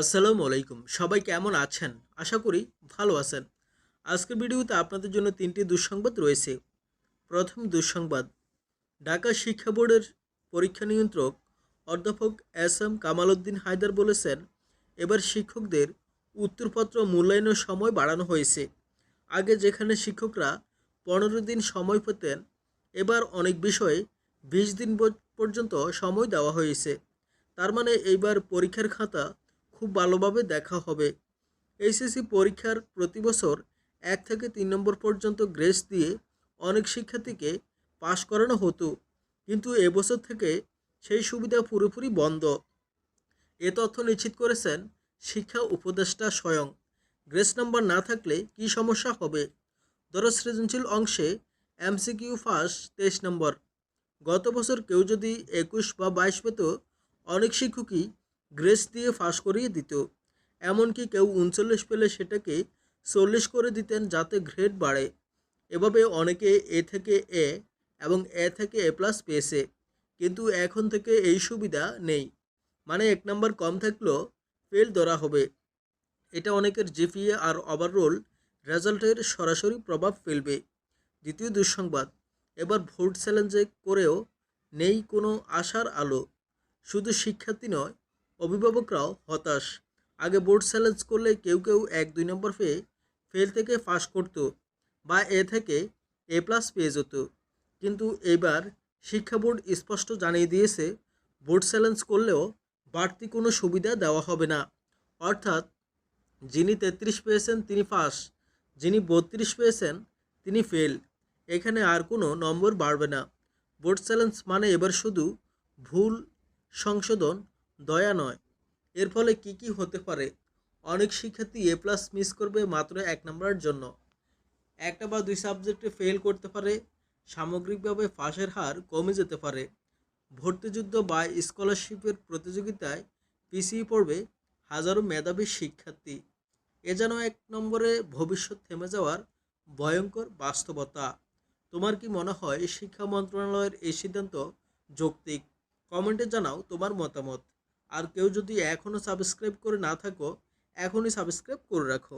আসসালামু আলাইকুম। সবাই কেমন আছেন? আশা করি ভালো আছেন। আজকের ভিডিওতে আপনাদের জন্য তিনটি দুঃসংবাদ রয়েছে। প্রথম দুঃসংবাদ, ঢাকা শিক্ষা বোর্ডের পরীক্ষা নিয়ন্ত্রক অধ্যাপক এস এম কামাল উদ্দিন হায়দার বলেছেন, এবার শিক্ষকদের উত্তরপত্র মূল্যায়নের সময় বাড়ানো হয়েছে। আগে যেখানে শিক্ষকরা পনেরো দিন সময় পেতেন, এবার অনেক বিষয়ে বিশ দিন পর্যন্ত সময় দেওয়া হয়েছে। তার মানে এইবার পরীক্ষার খাতা খুব ভালোভাবে দেখা হবে। এইচএসসি পরীক্ষার প্রতি বছর এক থেকে তিন নম্বর পর্যন্ত গ্রেস দিয়ে অনেক শিক্ষার্থীকে পাশ করানো হতো, কিন্তু এবছর থেকে সেই সুবিধা পুরোপুরি বন্ধ। এ তথ্য নিশ্চিত করেছেন শিক্ষা উপদেষ্টা স্বয়ং। গ্রেস নাম্বার না থাকলে কি সমস্যা হবে? ধরো সৃজনশীল অংশে এমসিকিউ ফার্স্ট তেইশ নম্বর। গত বছর কেউ যদি একুশ বা বাইশ পেত, অনেক শিক্ষকই গ্রেস দিয়ে ফাঁস করিয়ে দিত এমনকি কেউ উনচল্লিশ পেলে সেটাকে চল্লিশ করে দিতেন যাতে গ্রেড বাড়ে। এভাবে অনেকে এ থেকে এ এবং এ থেকে এ প্লাস পেয়েছে। কিন্তু এখন থেকে এই সুবিধা নেই। মানে এক নাম্বার কম থাকলেও ফেল ধরা হবে। এটা অনেকের জিপিএ আর ওভাররোল রেজাল্টের সরাসরি প্রভাব ফেলবে। দ্বিতীয় দুঃসংবাদ, এবার ভোট চ্যালেঞ্জে করেও নেই কোনো আশার আলো। শুধু শিক্ষার্থী নয় অভিভাবকরাও হতাশ। আগে বোর্ড চ্যালেঞ্জ করলে কেউ কেউ এক দুই নম্বর পেয়ে ফেল থেকে পাস করতো বা এ থেকে এ প্লাস পেয়ে যেত। কিন্তু এবার শিক্ষা বোর্ড স্পষ্ট জানিয়ে দিয়েছে, বোর্ড চ্যালেঞ্জ করলেও বাড়তি কোনো সুবিধা দেওয়া হবে না। অর্থাৎ যিনি তেত্রিশ পেয়েছেন তিনি পাস যিনি বত্রিশ পেয়েছেন তিনি ফেল। এখানে আর কোনো নম্বর বাড়বে না। বোর্ড চ্যালেঞ্জ মানে এবার শুধু ভুল সংশোধন দয়া নয়। এর ফলে কি কি হতে পারে? অনেক শিক্ষার্থী এ প্লাস মিস করবে মাত্র এক নম্বরের জন্য। একটা বা দুই সাবজেক্টে ফেল করতে পারে, সামগ্রিকভাবে ফাঁসের হার কমে যেতে পারে। ভর্তিযুদ্ধ বা স্কলারশিপের প্রতিযোগিতায় পিছিয়ে পড়বে হাজারো মেধাবী শিক্ষার্থী। এ যেন এক নম্বরে ভবিষ্যৎ থেমে যাওয়ার ভয়ঙ্কর বাস্তবতা। তোমার কি মনে হয়, শিক্ষা মন্ত্রণালয়ের এই সিদ্ধান্ত যৌক্তিক? কমেন্টে জানাও তোমার মতামত। আর কেউ যদি এখনও সাবস্ক্রাইব করে না থাকো এখনই সাবস্ক্রাইব করে রাখো।